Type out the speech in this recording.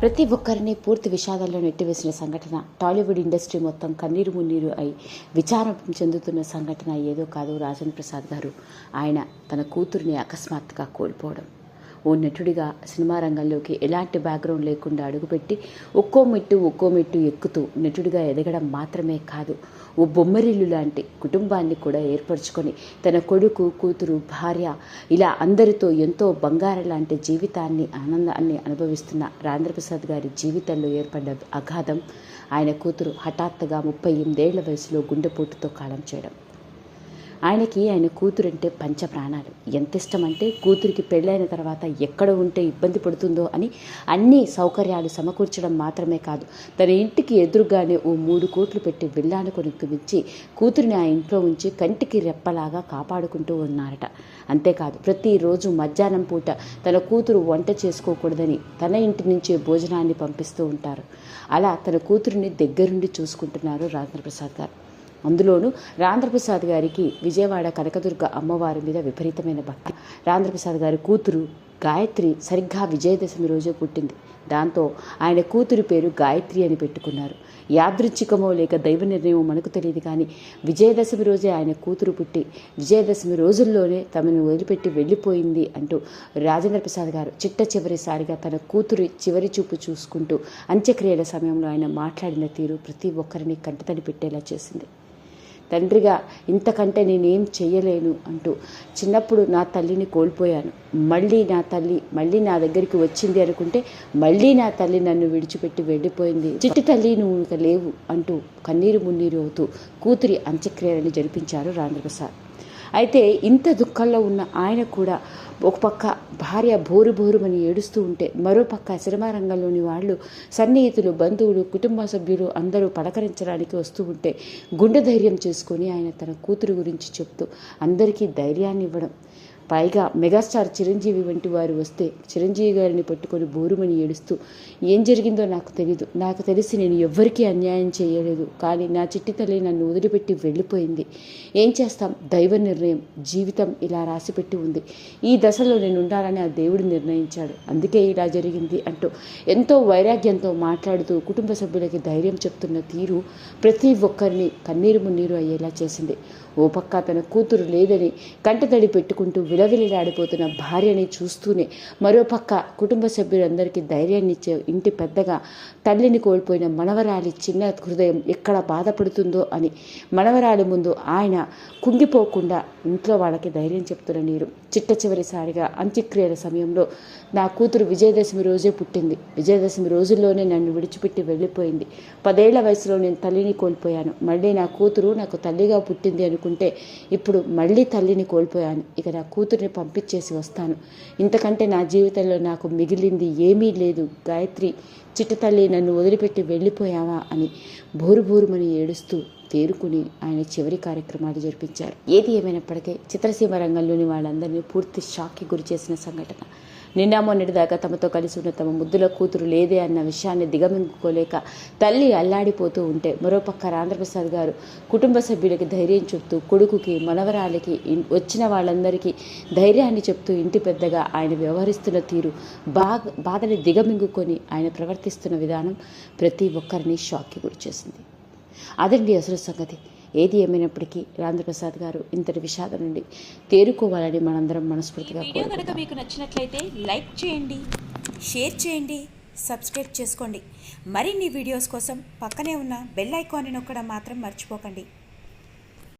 ప్రతి ఒక్కరిని పూర్తి విషాదంలో నెట్టివేసిన సంఘటన టాలీవుడ్ ఇండస్ట్రీ మొత్తం కన్నీరు మున్నీరు అయి విచారం చెందుతున్న సంఘటన ఏదో కాదు రాజన్ ప్రసాద్ గారు. ఆయన తన కూతురిని అకస్మాత్తుగా కోల్పోవడం. ఓ నటుడిగా సినిమా రంగంలోకి ఎలాంటి బ్యాక్గ్రౌండ్ లేకుండా అడుగుపెట్టి ఒక్కో మెట్టు ఒక్కో మెట్టు ఎక్కుతూ నటుడిగా ఎదగడం మాత్రమే కాదు ఓ బొమ్మరిల్లు లాంటి కుటుంబాన్ని కూడా ఏర్పరచుకొని తన కొడుకు కూతురు భార్య ఇలా అందరితో ఎంతో బంగారం లాంటి జీవితాన్ని ఆనందాన్ని అనుభవిస్తున్న రాంధ్రప్రసాద్ గారి జీవితంలో ఏర్పడ్డ అగాధం ఆయన కూతురు హఠాత్తుగా ముప్పై ఎనిమిదేళ్ళ వయసులో గుండెపోటుతో కాలం చేయడం. ఆయనకి ఆయన కూతురంటే పంచ ప్రాణాలు ఎంత ఇష్టం అంటే కూతురికి పెళ్ళైన తర్వాత ఎక్కడ ఉంటే ఇబ్బంది పడుతుందో అని అన్ని సౌకర్యాలు సమకూర్చడం మాత్రమే కాదు. తన ఇంటికి ఎదురుగానే ఓ మూడు కోట్లు పెట్టి విల్లాను కొనుక్కుమించి కూతురిని ఆ ఇంట్లో ఉంచి కంటికి రెప్పలాగా కాపాడుకుంటూ ఉన్నారట. అంతేకాదు ప్రతిరోజు మధ్యాహ్నం పూట తన కూతురు వంట చేసుకోకూడదని తన ఇంటి నుంచే భోజనాన్ని పంపిస్తూ ఉంటారు. అలా తన కూతురిని దగ్గరుండి చూసుకుంటున్నారు రాజేంద్ర ప్రసాద్ గారు. అందులోనూ రాంధ్రప్రసాద్ గారికి విజయవాడ కనకదుర్గ అమ్మవారి మీద విపరీతమైన భక్తి. రాంధ్రప్రసాద్ గారి కూతురు గాయత్రి సరిగ్గా విజయదశమి రోజే పుట్టింది. దాంతో ఆయన కూతురి పేరు గాయత్రి అని పెట్టుకున్నారు. యాదృచ్ఛికమో లేక దైవ నిర్ణయమో మనకు తెలియదు కానీ విజయదశమి రోజే ఆయన కూతురు పుట్టి విజయదశమి రోజుల్లోనే తమను వదిలిపెట్టి వెళ్ళిపోయింది అంటూ రాజేంద్ర ప్రసాద్ గారు చిట్ట చివరిసారిగా తన కూతురి చివరి చూపు చూసుకుంటూ అంత్యక్రియల సమయంలో ఆయన మాట్లాడిన తీరు ప్రతి ఒక్కరిని కంటతడి పెట్టేలా చేసింది. తండ్రిగా ఇంతకంటే నేనేం చేయలేను అంటూ చిన్నప్పుడు నా తల్లిని కోల్పోయాను. మళ్ళీ నా తల్లి మళ్ళీ నా దగ్గరికి వచ్చింది అనుకుంటే మళ్ళీ నా తల్లి నన్ను విడిచిపెట్టి వెళ్ళిపోయింది. చిట్టి తల్లి నువ్వు ఇక లేవు అంటూ కన్నీరు మున్నీరు అవుతూ కూతురి అంత్యక్రియలను జరిపించారు రాంధ్రప్రసాద్ అయితే ఇంత దుఃఖంలో ఉన్న ఆయన కూడా ఒక పక్క భార్య బోరు బోరుమని ఏడుస్తూ ఉంటే మరో పక్క సినిమా రంగంలోని వాళ్ళు సన్నిహితులు బంధువులు కుటుంబ సభ్యులు అందరూ పలకరించడానికి వస్తూ ఉంటే గుండె ధైర్యం చేసుకొని ఆయన తన కూతురు గురించి చెప్తూ అందరికీ ధైర్యాన్ని ఇవ్వడం పైగా మెగాస్టార్ చిరంజీవి వంటి వారు వస్తే చిరంజీవి గారిని పట్టుకొని బోరుమని ఏడుస్తూ ఏం జరిగిందో నాకు తెలీదు. నాకు తెలిసి నేను ఎవ్వరికీ అన్యాయం చేయలేదు. కానీ నా చిట్టి తల్లి నన్ను వదిలిపెట్టి వెళ్ళిపోయింది. ఏం చేస్తాం? దైవ నిర్ణయం. జీవితం ఇలా రాసిపెట్టి ఉంది. ఈ దశలో నేను ఉండాలని ఆ దేవుడు నిర్ణయించాడు. అందుకే ఇలా జరిగింది అంటూ ఎంతో వైరాగ్యంతో మాట్లాడుతూ కుటుంబ సభ్యులకి ధైర్యం చెప్తున్న తీరు ప్రతి ఒక్కరిని కన్నీరు మున్నీరు అయ్యేలా చేసింది. ఓ పక్క తన కూతురు లేదని కంటతడి పెట్టుకుంటూ విలవిలలాడిపోతున్న భార్యని చూస్తూనే మరో పక్క కుటుంబ సభ్యులందరికీ ధైర్యాన్ని ఇచ్చే ఇంటి పెద్దగా తల్లిని కోల్పోయిన మనవరాలి చిన్న హృదయం ఎక్కడ బాధపడుతుందో అని మనవరాలి ముందు ఆయన కుంగిపోకుండా ఇంట్లో వాళ్ళకి ధైర్యం చెప్తున్న నీరు. చిట్ట చివరిసారిగా అంత్యక్రియల సమయంలో నా కూతురు విజయదశమి రోజే పుట్టింది. విజయదశమి రోజుల్లోనే నన్ను విడిచిపెట్టి వెళ్ళిపోయింది. పదేళ్ళ వయసులో నేను తల్లిని కోల్పోయాను. మళ్ళీ నా కూతురు నాకు తల్లిగా పుట్టింది అనుకు అనుకుంటే ఇప్పుడు మళ్ళీ తల్లిని కోల్పోయాను. ఇక నా కూతురిని పంపించేసి వస్తాను. ఇంతకంటే నా జీవితంలో నాకు మిగిలింది ఏమీ లేదు. గాయత్రి చిట్ట తల్లి నన్ను వదిలిపెట్టి వెళ్ళిపోయావా అని బోరు బోరుమని ఏడుస్తూ తేరుకుని ఆయన చివరి కార్యక్రమాలు జరిపించారు. ఏది ఏమైనప్పటికీ చిత్రసీమ రంగంలోని వాళ్ళందరినీ పూర్తి షాక్కి గురి చేసిన సంఘటన. నిన్న మొన్నటిదాకా తమతో కలిసి ఉన్న తమ ముద్దుల కూతురు లేదే అన్న విషయాన్ని దిగమింగుకోలేక తల్లి అల్లాడిపోతూ ఉంటే మరోపక్క రాంధ్రప్రసాద్ గారు కుటుంబ సభ్యులకి ధైర్యం చెప్తూ కొడుకుకి మనవరాలికి వచ్చిన వాళ్ళందరికీ ధైర్యాన్ని చెప్తూ ఇంటి పెద్దగా ఆయన వ్యవహరిస్తున్న తీరు బాగా బాధని దిగమింగుకొని ఆయన ప్రవర్తిస్తున్న విధానం ప్రతి ఒక్కరిని షాక్కి గురిచేసింది అదండి అసలు సంగతి. ఏది ఏమైనప్పటికీ రాంద్రప్రసాద్ గారు ఇంతటి విషాదం నుండి తేరుకోవాలని మనందరం మనస్ఫూర్తిగా వీడియో కనుక మీకు నచ్చినట్లయితే లైక్ చేయండి షేర్ చేయండి సబ్స్క్రైబ్ చేసుకోండి. మరిన్ని వీడియోస్ కోసం పక్కనే ఉన్న బెల్ ఐకాన్ని నొక్కడం మాత్రం మర్చిపోకండి.